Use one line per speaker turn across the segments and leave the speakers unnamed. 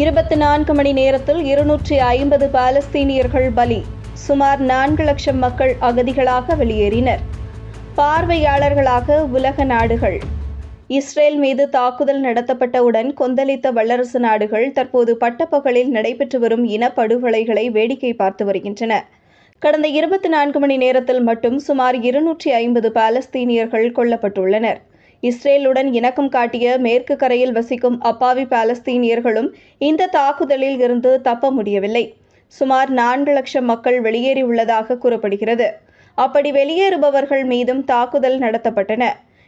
இருபத்தி நான்கு மணி நேரத்தில் இருநூற்றி ஐம்பது பாலஸ்தீனியர்கள் பலி. சுமார் நான்கு லட்சம் மக்கள் அகதிகளாக வெளியேறினர். பார்வையாளர்களாக உலக நாடுகள். இஸ்ரேல் மீது தாக்குதல் நடத்தப்பட்டவுடன் கொந்தளித்த வல்லரசு நாடுகள் தற்போது பட்டப்பகலில் நடைபெற்று வரும் இனப்படுகொலைகளை வேடிக்கை பார்த்து வருகின்றன. கடந்த இருபத்தி நான்கு மணி நேரத்தில் மட்டும் சுமார் இருநூற்றி ஐம்பது பாலஸ்தீனியர்கள் கொல்லப்பட்டுள்ளனர். இஸ்ரேலுடன் இணக்கம் காட்டிய மேற்கு கரையில் வசிக்கும் அப்பாவி பாலஸ்தீனியர்களும் இந்த தாக்குதலில் இருந்து தப்ப முடியவில்லை. சுமார் நான்கு லட்சம் மக்கள் வெளியேறியுள்ளதாக கூறப்படுகிறது. அப்படி வெளியேறுபவர்கள் மீதும் தாக்குதல் நடத்தப்பட்டன.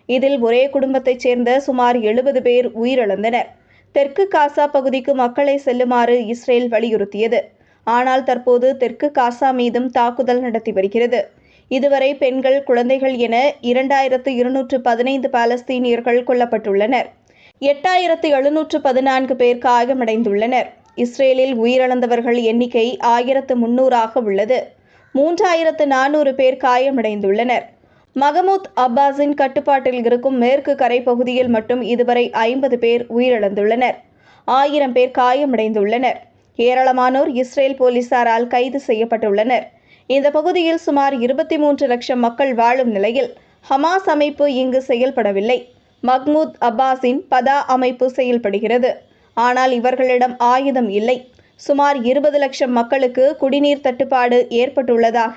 இதில் ஒரே குடும்பத்தைச் சேர்ந்த சுமார் எழுபது பேர் உயிரிழந்தனர். தெற்கு காசா பகுதிக்கு மக்களை செல்லுமாறு இஸ்ரேல் வலியுறுத்தியது. ஆனால் தற்போது தெற்கு காசா மீதும் தாக்குதல் நடத்தி வருகிறது. இதுவரை பெண்கள் குழந்தைகள் என இரண்டாயிரத்து இருநூற்று பதினைந்து பாலஸ்தீனியர்கள் கொல்லப்பட்டுள்ளனர். எட்டாயிரத்து எழுநூற்று பதினான்கு பேர் காயமடைந்துள்ளனர். இஸ்ரேலில் உயிரிழந்தவர்கள் எண்ணிக்கை ஆயிரத்து முன்னூறாக உள்ளது. மூன்றாயிரத்து நானூறு பேர் காயமடைந்துள்ளனர். மகமூத் அப்பாஸின் கட்டுப்பாட்டில் இருக்கும் மேற்கு கரை பகுதியில் மட்டும் இதுவரை ஐம்பது பேர் உயிரிழந்துள்ளனர். ஆயிரம் பேர் காயமடைந்துள்ளனர். ஏராளமானோர் இஸ்ரேல் போலீசாரால் கைது செய்யப்பட்டுள்ளனர். இந்த பகுதியில் சுமார் இருபத்தி மூன்று லட்சம் மக்கள் வாழும் நிலையில் ஹமாஸ் அமைப்பு இங்கு செயல்படவில்லை. மஹ்மூத் அப்பாஸின் பதா அமைப்பு செயல்படுகிறது. ஆனால் இவர்களிடம் ஆயுதம் இல்லை. சுமார் இருபது லட்சம் மக்களுக்கு குடிநீர் தட்டுப்பாடு ஏற்பட்டுள்ளதாக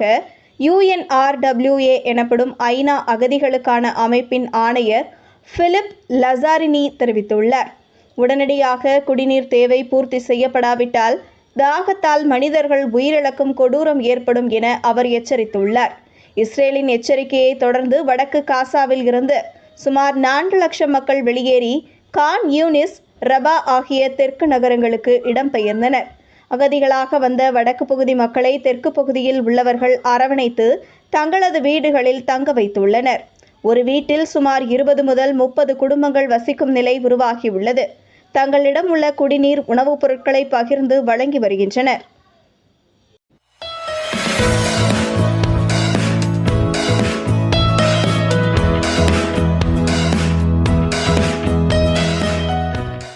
யுஎன்ஆர்டபிள்யூஏ எனப்படும் ஐநா அகதிகளுக்கான அமைப்பின் ஆணையர் பிலிப் லசாரினி தெரிவித்துள்ளார். உடனடியாக குடிநீர் தேவை பூர்த்தி செய்யப்படாவிட்டால் தாகத்தால் மனிதர்கள் உயிரிழக்கும் கொடூரம் ஏற்படும் என அவர் எச்சரித்துள்ளார். இஸ்ரேலின் எச்சரிக்கையை தொடர்ந்து வடக்கு காசாவில் இருந்து சுமார் நான்கு லட்சம் மக்கள் வெளியேறி கான் யூனிஸ் ரபா ஆகிய தெற்கு நகரங்களுக்கு இடம்பெயர்ந்தனர். அகதிகளாக வந்த வடக்கு பகுதி மக்களை தெற்கு பகுதியில் உள்ளவர்கள் அரவணைத்து தங்களது வீடுகளில் தங்க வைத்துள்ளனர். ஒரு வீட்டில் சுமார் இருபது முதல் முப்பது குடும்பங்கள் வசிக்கும் நிலை உருவாகியுள்ளது. தங்களிடம் உள்ள குடிநீர் உணவுப் பொருட்களை பகிர்ந்து வழங்கி வருகின்றனர்.